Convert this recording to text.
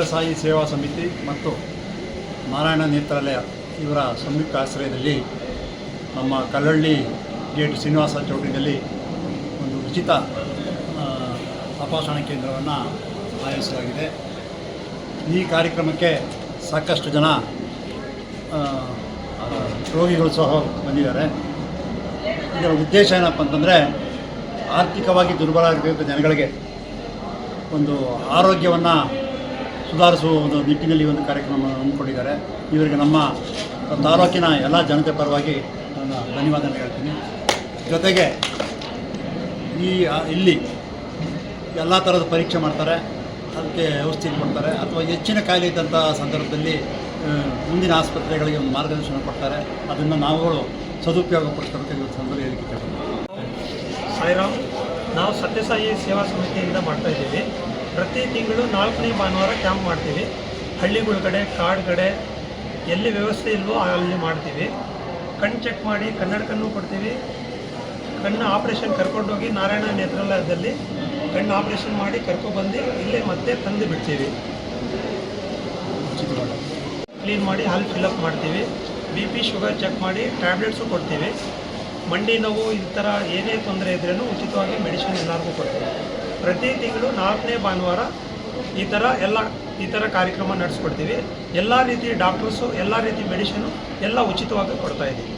ಸತ್ಯಸಾಯಿ ಸೇವಾ ಸಮಿತಿ ಮತ್ತು ನಾರಾಯಣ ನೇತ್ರಾಲಯ ಇವರ ಸಂಯುಕ್ತ ಆಶ್ರಯದಲ್ಲಿ ನಮ್ಮ ಕಲ್ಲಳ್ಳಿ ಗೇಟ್ ಶ್ರೀನಿವಾಸ ಚೌಟ್ರಿನಲ್ಲಿ ಒಂದು ಉಚಿತ ತಪಾಸಣಾ ಕೇಂದ್ರವನ್ನು ಆಯೋಜಿಸಲಾಗಿದೆ. ಈ ಕಾರ್ಯಕ್ರಮಕ್ಕೆ ಸಾಕಷ್ಟು ಜನ ರೋಗಿಗಳು ಸಹ ಬಂದಿದ್ದಾರೆ. ಇದರ ಉದ್ದೇಶ ಏನಪ್ಪ ಅಂತಂದರೆ ಆರ್ಥಿಕವಾಗಿ ದುರ್ಬಲ ಜನಗಳಿಗೆ ಒಂದು ಆರೋಗ್ಯವನ್ನು ಸುಧಾರಿಸುವ ಒಂದು ನಿಟ್ಟಿನಲ್ಲಿ ಒಂದು ಕಾರ್ಯಕ್ರಮವನ್ನು ಹಮ್ಮಿಕೊಂಡಿದ್ದಾರೆ. ಇವರಿಗೆ ನಮ್ಮ ತಾಲೂಕಿನ ಎಲ್ಲ ಜನತೆ ಪರವಾಗಿ ನಾನು ಧನ್ಯವಾದ ಹೇಳ್ತೀನಿ. ಜೊತೆಗೆ ಈ ಇಲ್ಲಿ ಎಲ್ಲ ಥರದ ಪರೀಕ್ಷೆ ಮಾಡ್ತಾರೆ, ಅದಕ್ಕೆ ಔಷಧಿ ಕೊಡ್ತಾರೆ, ಅಥವಾ ಹೆಚ್ಚಿನ ಕಾಯಿಲೆ ಇದ್ದಂಥ ಸಂದರ್ಭದಲ್ಲಿ ಮುಂದಿನ ಆಸ್ಪತ್ರೆಗಳಿಗೆ ಒಂದು ಮಾರ್ಗದರ್ಶನ ಕೊಡ್ತಾರೆ. ಅದನ್ನು ನಾವುಗಳು ಸದುಪಯೋಗ ಪಡಿಸ್ಕೊಳ್ಬೇಕು ಇವತ್ತು ಸಂದರ್ಭ ಹೇಳಿಕೆ ಸಾಯಿರಾಮ್, ನಾವು ಸತ್ಯಸಾಯಿ ಸೇವಾ ಸಮಿತಿಯಿಂದ ಮಾಡ್ತಾ ಇದ್ದೀವಿ. ಪ್ರತಿ ತಿಂಗಳು ನಾಲ್ಕನೇ ಭಾನುವಾರ ಕ್ಯಾಂಪ್ ಮಾಡ್ತೀವಿ. ಹಳ್ಳಿಗಳ ಕಡೆ, ಕಾಡು ಕಡೆ ಎಲ್ಲಿ ವ್ಯವಸ್ಥೆ ಇಲ್ವೋ ಅಲ್ಲಿ ಮಾಡ್ತೀವಿ. ಕಣ್ಣು ಚೆಕ್ ಮಾಡಿ ಕನ್ನಡಕನ್ನು ಕೊಡ್ತೀವಿ. ಕಣ್ಣು ಆಪ್ರೇಷನ್ ಕರ್ಕೊಂಡೋಗಿ ನಾರಾಯಣ ನೇತ್ರಾಲಯದಲ್ಲಿ ಕಣ್ಣು ಆಪ್ರೇಷನ್ ಮಾಡಿ ಕರ್ಕೊಬಂದು ಇಲ್ಲೇ ಮತ್ತೆ ತಂದು ಬಿಡ್ತೀವಿ. ಕ್ಲೀನ್ ಮಾಡಿ ಹಾಲು ಫಿಲ್ಅಪ್ ಮಾಡ್ತೀವಿ. ಬಿ ಪಿ ಶುಗರ್ ಚೆಕ್ ಮಾಡಿ ಟ್ಯಾಬ್ಲೆಟ್ಸು ಕೊಡ್ತೀವಿ. ಮಂಡಿ ನೋವು ಈ ಥರ ಏನೇ ತೊಂದರೆ ಇದ್ರೂ ಉಚಿತವಾಗಿ ಮೆಡಿಸಿನ್ ಎಲ್ಲರಿಗೂ ಕೊಡ್ತೀವಿ. ಪ್ರತಿ ತಿಂಗಳು ನಾಲ್ಕನೇ ಭಾನುವಾರ ಈ ಥರ ಎಲ್ಲ ಈ ಥರ ಕಾರ್ಯಕ್ರಮ ನಡೆಸ್ಕೊಡ್ತೀವಿ. ಎಲ್ಲ ರೀತಿ ಡಾಕ್ಟರ್ಸು ಎಲ್ಲ ರೀತಿ ಮೆಡಿಷನು ಎಲ್ಲ ಉಚಿತವಾಗಿ ಕೊಡ್ತಾ ಇದ್ದೀವಿ.